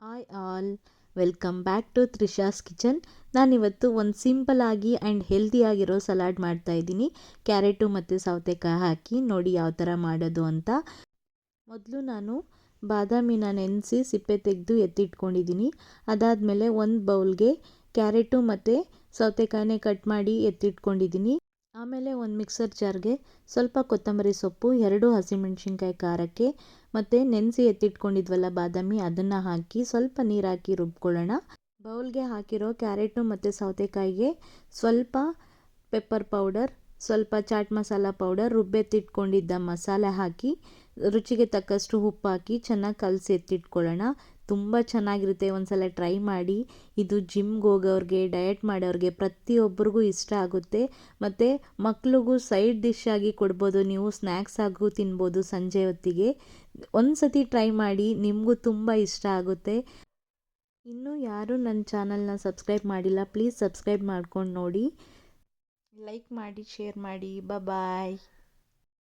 Hi all welcome back to Trisha's kitchen ನಾನಿವತ್ತು ಒಂದು ಸಿಂಪಲಾಗಿ ಆ್ಯಂಡ್ ಹೆಲ್ದಿಯಾಗಿರೋ ಸಲಾಡ್ ಮಾಡ್ತಾ ಇದ್ದೀನಿ. ಕ್ಯಾರೆಟು ಮತ್ತು ಸೌತೆಕಾಯಿ ಹಾಕಿ ನೋಡಿ ಯಾವ ಥರ ಮಾಡೋದು ಅಂತ. ಮೊದಲು ನಾನು ಬಾದಾಮಿನ ನೆನೆಸಿ ಸಿಪ್ಪೆ ತೆಗೆದು ಎತ್ತಿಟ್ಕೊಂಡಿದ್ದೀನಿ. ಅದಾದಮೇಲೆ ಒಂದು ಬೌಲ್ಗೆ ಕ್ಯಾರೆಟು ಮತ್ತು ಸೌತೆಕಾಯಿನೇ ಕಟ್ ಮಾಡಿ ಎತ್ತಿಟ್ಕೊಂಡಿದ್ದೀನಿ. ಆಮೇಲೆ ಒಂದು ಮಿಕ್ಸರ್ ಜಾರ್ಗೆ ಸ್ವಲ್ಪ ಕೊತ್ತಂಬರಿ ಸೊಪ್ಪು, ಎರಡು ಹಸಿಮೆಣ್ಸಿನ್ಕಾಯಿ ಖಾರಕ್ಕೆ ಮತ್ತು ನೆನೆಸಿ ಎತ್ತಿಟ್ಕೊಂಡಿದ್ವಲ್ಲ ಬಾದಾಮಿ, ಅದನ್ನು ಹಾಕಿ ಸ್ವಲ್ಪ ನೀರು ಹಾಕಿ ರುಬ್ಕೊಳ್ಳೋಣ. ಬೌಲ್ಗೆ ಹಾಕಿರೋ ಕ್ಯಾರೆಟು ಮತ್ತು ಸೌತೆಕಾಯಿಗೆ ಸ್ವಲ್ಪ ಪೆಪ್ಪರ್ ಪೌಡರ್, ಸ್ವಲ್ಪ ಚಾಟ್ ಮಸಾಲ ಪೌಡರ್, ರುಬ್ಬೆತ್ತಿಟ್ಕೊಂಡಿದ್ದ ಮಸಾಲೆ ಹಾಕಿ ರುಚಿಗೆ ತಕ್ಕಷ್ಟು ಉಪ್ಪು ಹಾಕಿ ಚೆನ್ನಾಗಿ ಕಲಸಿ ಎತ್ತಿಟ್ಕೊಳ್ಳೋಣ. ತುಂಬ ಚೆನ್ನಾಗಿರುತ್ತೆ. ಒಂದ್ಸಲ ಟ್ರೈ ಮಾಡಿ. ಇದು ಜಿಮ್ಗೆ ಹೋಗೋರಿಗೆ, ಡಯಟ್ ಮಾಡೋರಿಗೆ ಪ್ರತಿಯೊಬ್ಬರಿಗೂ ಇಷ್ಟ ಆಗುತ್ತೆ. ಮತ್ತು ಮಕ್ಳಿಗೂ ಸೈಡ್ ಡಿಶ್ ಆಗಿ ಕೊಡ್ಬೋದು. ನೀವು ಸ್ನ್ಯಾಕ್ಸ್ ಆಗು ತಿನ್ಬೋದು ಸಂಜೆ ಹೊತ್ತಿಗೆ. ಒಂದು ಸತಿ ಟ್ರೈ ಮಾಡಿ. ನಿಮಗೂ ತುಂಬ ಇಷ್ಟ ಆಗುತ್ತೆ. ಇನ್ನೂ ಯಾರೂ ನನ್ನ ಚಾನಲ್ನ ಸಬ್ಸ್ಕ್ರೈಬ್ ಮಾಡಿಲ್ಲ, ಪ್ಲೀಸ್ ಸಬ್ಸ್ಕ್ರೈಬ್ ಮಾಡ್ಕೊಂಡು ನೋಡಿ. ಲೈಕ್ ಮಾಡಿ, ಶೇರ್ ಮಾಡಿ. ಬಾಯ್